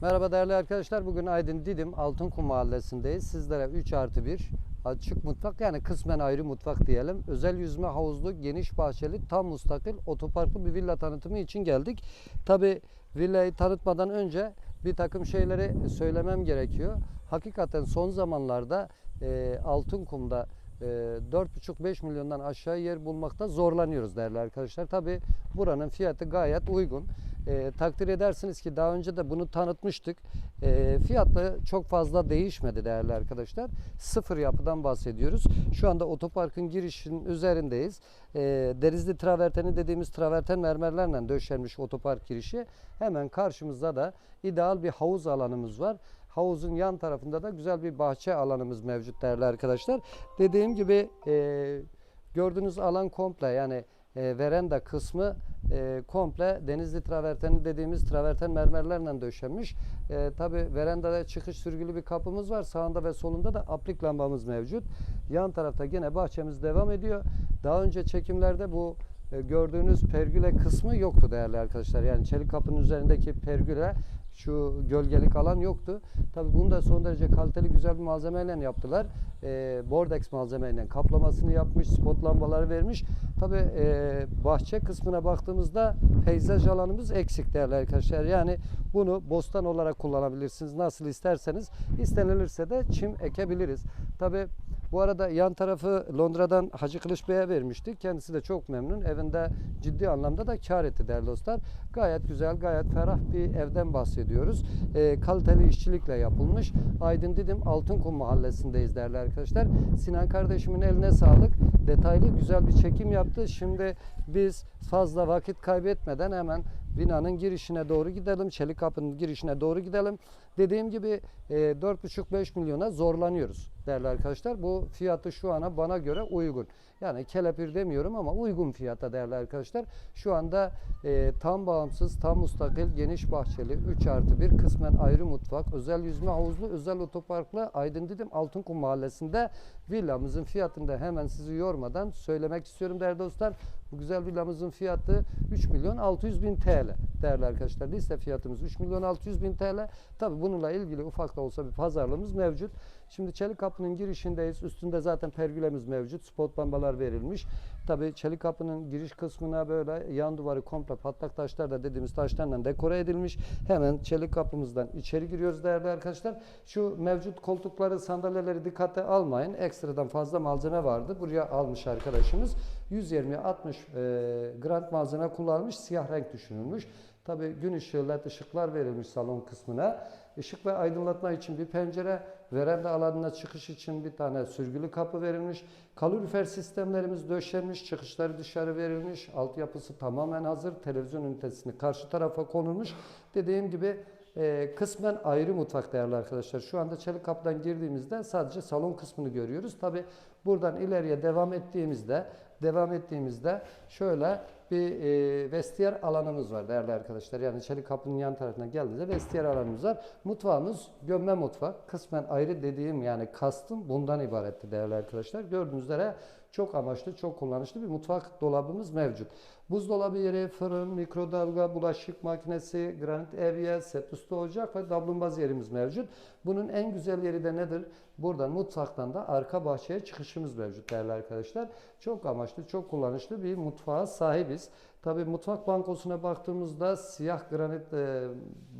Merhaba değerli arkadaşlar. Bugün Aydın Didim Altınkum Mahallesi'ndeyiz. Sizlere 3 artı 1 açık mutfak yani kısmen ayrı mutfak diyelim. Özel yüzme havuzlu, geniş bahçeli, tam mustakil, otoparklı bir villa tanıtımı için geldik. Tabi villayı tanıtmadan önce bir takım şeyleri söylemem gerekiyor. Hakikaten son zamanlarda e, Altınkum'da e, 4,5-5 milyondan aşağı yer bulmakta zorlanıyoruz değerli arkadaşlar. Tabi buranın fiyatı gayet uygun. E, takdir edersiniz ki daha önce de bunu tanıtmıştık. E, fiyatı çok fazla değişmedi değerli arkadaşlar. Sıfır yapıdan bahsediyoruz. Şu anda otoparkın girişinin üzerindeyiz. E, Denizli traverteni dediğimiz traverten mermerlerle döşenmiş otopark girişi. Hemen karşımızda da ideal bir havuz alanımız var. Havuzun yan tarafında da güzel bir bahçe alanımız mevcut değerli arkadaşlar. Dediğim gibi e, gördüğünüz alan komple yani e, veranda kısmı e, komple denizli traverteni dediğimiz traverten mermerlerle döşenmiş. E, Tabi verandada çıkış sürgülü bir kapımız var. Sağında ve solunda da aplik lambamız mevcut. Yan tarafta yine bahçemiz devam ediyor. Daha önce çekimlerde bu e, gördüğünüz pergüle kısmı yoktu değerli arkadaşlar. Yani çelik kapının üzerindeki pergüle şu gölgelik alan yoktu. Tabi bunu da son derece kaliteli güzel bir malzemeyle yaptılar. E, Bordex malzemeyle kaplamasını yapmış, spot lambaları vermiş. Tabi e, bahçe kısmına baktığımızda peyzaj alanımız eksik değerli arkadaşlar. Yani bunu bostan olarak kullanabilirsiniz. Nasıl isterseniz. İstenilirse de çim ekebiliriz. Tabi bu arada yan tarafı Londra'dan Hacı Kılıç Bey'e vermiştik. Kendisi de çok memnun. Evinde ciddi anlamda da kar etti değerli dostlar. Gayet güzel, gayet ferah bir evden bahsediyoruz. E, kaliteli işçilikle yapılmış. Aydın Didim Altınkum mahallesindeyiz değerli arkadaşlar. Sinan kardeşimin eline sağlık. Detaylı güzel bir çekim yaptı. Şimdi biz fazla vakit kaybetmeden hemen binanın girişine doğru gidelim. Çelik kapının girişine doğru gidelim. Dediğim gibi e, 4,5-5 milyona zorlanıyoruz değerli arkadaşlar. Bu fiyatı şu ana bana göre uygun. Yani kelepir demiyorum ama uygun fiyata değerli arkadaşlar. Şu anda e, tam bağımsız, tam mustakil, geniş bahçeli, 3 artı 1 kısmen ayrı mutfak, özel yüzme havuzlu, özel otoparklı Aydın Didim Altınkum Mahallesi'nde villamızın fiyatını da hemen sizi yormadan söylemek istiyorum değerli dostlar. Bu güzel villamızın fiyatı 3 milyon 600 bin TL değerli arkadaşlar. Liste fiyatımız 3 milyon 600 bin TL. Tabi bununla ilgili ufak da olsa bir pazarlığımız mevcut. Şimdi çelik kapının girişindeyiz. Üstünde zaten pergülemiz mevcut. Spot lambalar verilmiş. Tabi çelik kapının giriş kısmına böyle yan duvarı komple patlak taşlar da dediğimiz taşlarla dekore edilmiş. Hemen çelik kapımızdan içeri giriyoruz değerli arkadaşlar. Şu mevcut koltukları, sandalyeleri dikkate almayın. Ekstradan fazla malzeme vardı. Buraya almış arkadaşımız. 120-60 e, grant malzeme kullanmış. Siyah renk düşünülmüş. Tabi gün ışığı led ışıklar verilmiş salon kısmına. Işık ve aydınlatma için bir pencere, veranda alanına çıkış için bir tane sürgülü kapı verilmiş. Kalorifer sistemlerimiz döşenmiş, çıkışları dışarı verilmiş. Altyapısı tamamen hazır. Televizyon ünitesini karşı tarafa konulmuş. Dediğim gibi e, kısmen ayrı mutfak değerli arkadaşlar. Şu anda çelik kapıdan girdiğimizde sadece salon kısmını görüyoruz. Tabi buradan ileriye devam ettiğimizde devam ettiğimizde şöyle bir e, vestiyer alanımız var değerli arkadaşlar. Yani çelik kapının yan tarafına geldiğinizde vestiyer alanımız var. Mutfağımız gömme mutfak. Kısmen ayrı dediğim yani kastım bundan ibaretti değerli arkadaşlar. Gördüğünüz üzere çok amaçlı, çok kullanışlı bir mutfak dolabımız mevcut. Buzdolabı yeri, fırın, mikrodalga, bulaşık makinesi, granit evye, set üstü ocak ve davlumbaz yerimiz mevcut. Bunun en güzel yeri de nedir? Buradan mutfaktan da arka bahçeye çıkışımız mevcut değerli arkadaşlar. Çok amaçlı, çok kullanışlı bir mutfağa sahibiz. Tabi mutfak bankosuna baktığımızda siyah granit e,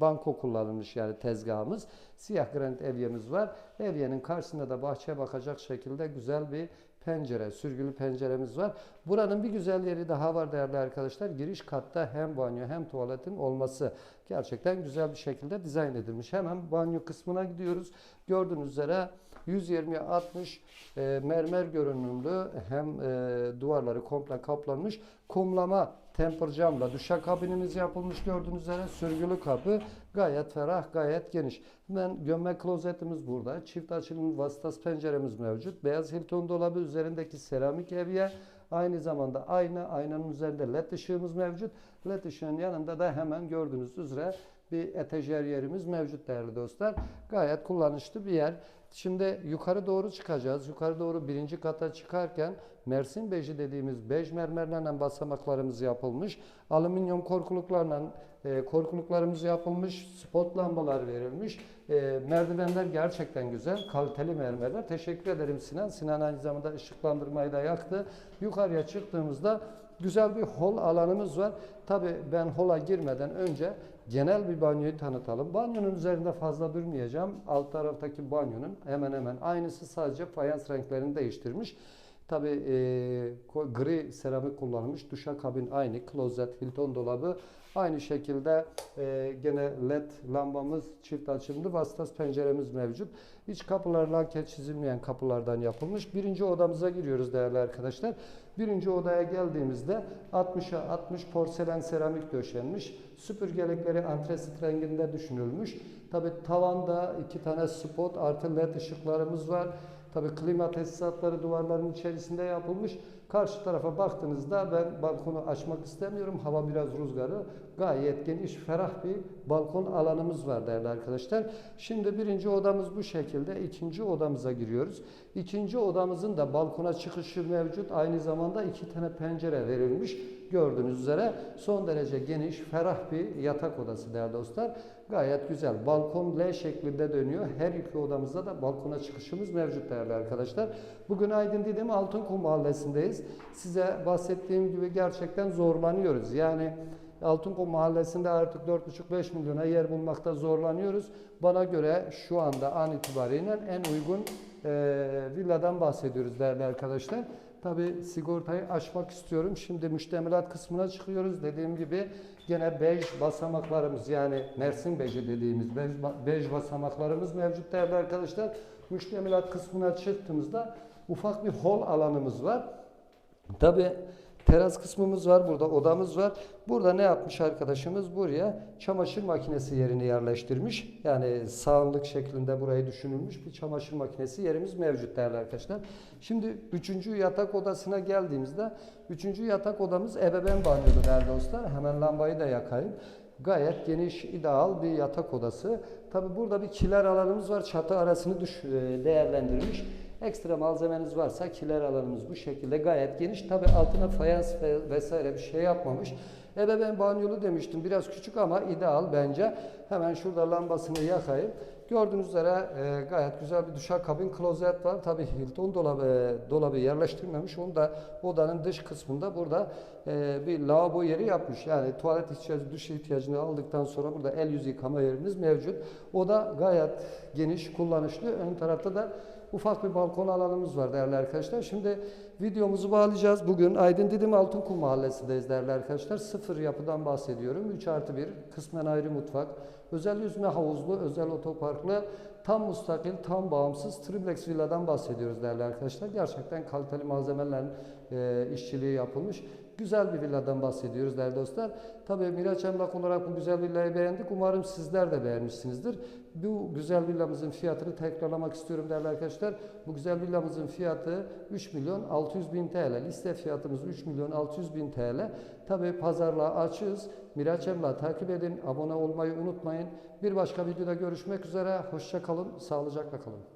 banko kullanılmış yani tezgahımız. Siyah granit evyemiz var. Evyenin karşısında da bahçeye bakacak şekilde güzel bir pencere, sürgülü penceremiz var. Buranın bir güzel yeri daha var değerli arkadaşlar. Giriş katta hem banyo hem tuvaletin olması gerçekten güzel bir şekilde dizayn edilmiş. Hemen banyo kısmına gidiyoruz. Gördüğünüz üzere 120-60 e, mermer görünümlü hem e, duvarları komple kaplanmış kumlama temper camla duşakabinimiz yapılmış gördüğünüz üzere sürgülü kapı gayet ferah gayet geniş. Hemen gömme klozetimiz burada. Çift açılım vasıtası penceremiz mevcut. Beyaz Hilton dolabı üzerindeki seramik evye Aynı zamanda ayna, aynanın üzerinde led ışığımız mevcut. Led ışığın yanında da hemen gördüğünüz üzere bir etajer yerimiz mevcut değerli dostlar. Gayet kullanışlı bir yer. Şimdi yukarı doğru çıkacağız. Yukarı doğru birinci kata çıkarken Mersin beji dediğimiz bej mermerlerle basamaklarımız yapılmış. Alüminyum korkuluklarla e, korkuluklarımız yapılmış. Spot lambalar verilmiş. E, merdivenler gerçekten güzel. Kaliteli mermerler. Teşekkür ederim Sinan. Sinan aynı zamanda ışıklandırmayı da yaktı. Yukarıya çıktığımızda güzel bir hol alanımız var. Tabi ben hola girmeden önce genel bir banyoyu tanıtalım. Banyonun üzerinde fazla durmayacağım. Alt taraftaki banyonun hemen hemen aynısı sadece fayans renklerini değiştirmiş. Tabi gri seramik kullanılmış. Duşakabin aynı. Klozet, Hilton dolabı aynı şekilde e, gene led lambamız çift açımlı vasıtas penceremiz mevcut. İç kapılar laket çizilmeyen kapılardan yapılmış. Birinci odamıza giriyoruz değerli arkadaşlar. Birinci odaya geldiğimizde 60'a 60 porselen seramik döşenmiş. Süpürgelikleri antresit renginde düşünülmüş. Tabi tavanda iki tane spot artı led ışıklarımız var. Tabi klima tesisatları duvarların içerisinde yapılmış. Karşı tarafa baktığınızda ben balkonu açmak istemiyorum. Hava biraz rüzgarı. Gayet geniş, ferah bir balkon alanımız var değerli arkadaşlar. Şimdi birinci odamız bu şekilde. İkinci odamıza giriyoruz. İkinci odamızın da balkona çıkışı mevcut. Aynı zamanda iki tane pencere verilmiş. Gördüğünüz üzere son derece geniş, ferah bir yatak odası değerli dostlar. Gayet güzel. Balkon L şeklinde dönüyor. Her iki odamızda da balkona çıkışımız mevcut değerli arkadaşlar. Bugün Aydın Didim Altınkum Mahallesi'ndeyiz. Size bahsettiğim gibi gerçekten zorlanıyoruz. Yani Altınkum Mahallesi'nde artık 4,5-5 milyona yer bulmakta zorlanıyoruz. Bana göre şu anda an itibariyle en uygun e, villadan bahsediyoruz değerli arkadaşlar. Tabi sigortayı açmak istiyorum. Şimdi müştemilat kısmına çıkıyoruz. Dediğim gibi gene bej basamaklarımız yani Mersin beji dediğimiz bej, bej basamaklarımız mevcut değerli arkadaşlar. Müştemilat kısmına çıktığımızda ufak bir hol alanımız var. Tabi teras kısmımız var. Burada odamız var. Burada ne yapmış arkadaşımız? Buraya çamaşır makinesi yerini yerleştirmiş. Yani sağlık şeklinde burayı düşünülmüş bir çamaşır makinesi yerimiz mevcut değerli arkadaşlar. Şimdi üçüncü yatak odasına geldiğimizde üçüncü yatak odamız ebeveyn banyolu değerli dostlar. Hemen lambayı da yakayım. Gayet geniş, ideal bir yatak odası. Tabi burada bir kiler alanımız var. Çatı arasını düş, e, değerlendirmiş. Ekstra malzemeniz varsa kiler alanımız bu şekilde gayet geniş. Tabi altına fayans ve vesaire bir şey yapmamış. Ebeveyn banyolu demiştim. Biraz küçük ama ideal bence. Hemen şurada lambasını yakayım. Gördüğünüz üzere e, gayet güzel bir duşakabin klozet var. Tabi Hilton dolabı, e, dolabı yerleştirmemiş. Onu da odanın dış kısmında burada e, bir lavabo yeri yapmış. Yani tuvalet ihtiyacı, duş ihtiyacını aldıktan sonra burada el yüz yıkama yerimiz mevcut. O da gayet geniş, kullanışlı. Ön tarafta da ufak bir balkon alanımız var değerli arkadaşlar. Şimdi videomuzu bağlayacağız. Bugün Aydın Didim Altınkum Mahallesi'ndeyiz değerli arkadaşlar. Sıfır yapıdan bahsediyorum. 3 artı 1, kısmen ayrı mutfak, özel yüzme havuzlu, özel otoparklı, tam müstakil, tam bağımsız triplex villadan bahsediyoruz değerli arkadaşlar. Gerçekten kaliteli malzemelerin e, işçiliği yapılmış. Güzel bir villadan bahsediyoruz değerli dostlar. Tabii Miraç Emlak olarak bu güzel villayı beğendik. Umarım sizler de beğenmişsinizdir. Bu güzel villamızın fiyatını tekrarlamak istiyorum değerli arkadaşlar. Bu güzel villamızın fiyatı 3 milyon 600 bin TL. Liste fiyatımız 3 milyon 600 bin TL. Tabii pazarlığa açığız. Miraç Emlak takip edin. Abone olmayı unutmayın. Bir başka videoda görüşmek üzere. Hoşça kalın. Sağlıcakla kalın.